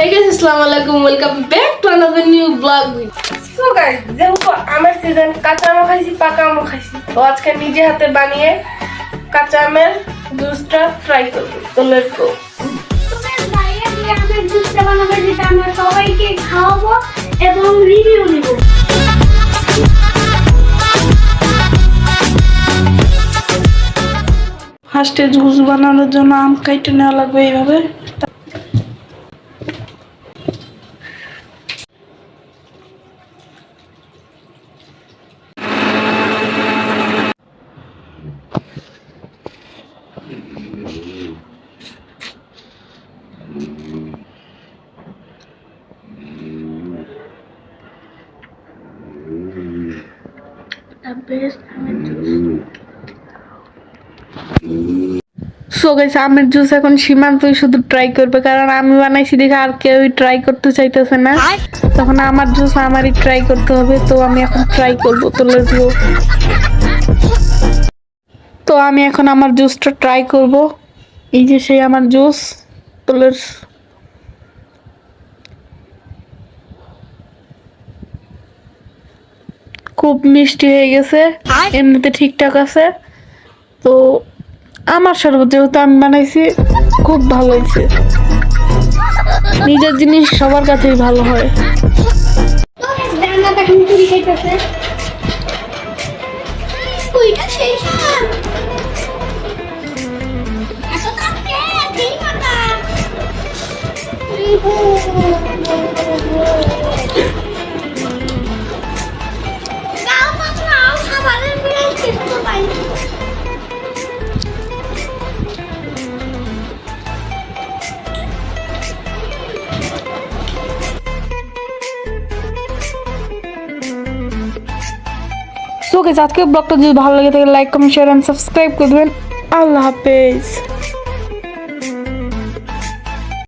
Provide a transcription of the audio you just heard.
Hey guys, assalamu alaikum. Welcome back to another new vlog. So guys যেহেতু আমের season কাঁচা আম খাইছি পাকা আম খাইছি। তো আজকে নিজে হাতে বানিয়ে কাঁচা আমের জুসটা ট্রাই করব। তো লেটস গো আমের জুসটা বানাবে যেটা আমরা সবাইকে খাওয়াবো এবং রিভিউ নিব। ফার্স্টে জুস বানানোর জন্য আম কাইটে নেওয়া লাগবে এইভাবে। সো আমের জুস এখন সীমান্তই শুধু ট্রাই করবে, কারণ আমি বানাইছি দেখে আর কেউই ট্রাই করতে চাইতেছে না। তখন আমার জুস আমারই ট্রাই করতে হবে, তো আমি এখন ট্রাই করব, তো লেটস আমি এখন আমার জুসটা ট্রাই করব। এই যে সেই আমার জুস তো লেটস খুব মিষ্টি হয়ে গেছে এমনিতে ঠিকঠাক আছে। তো আমার শরবত যেহেতু আমি বানাইছি খুব ভালো হয়েছে। নিজের জিনিস সবার কাছেই ভালো হয়। সো গাইস আজকে ব্লগটা যদি ভালো লাগে থাকে like comment share and subscribe করে দেবেন আল্লাহ হাফেজ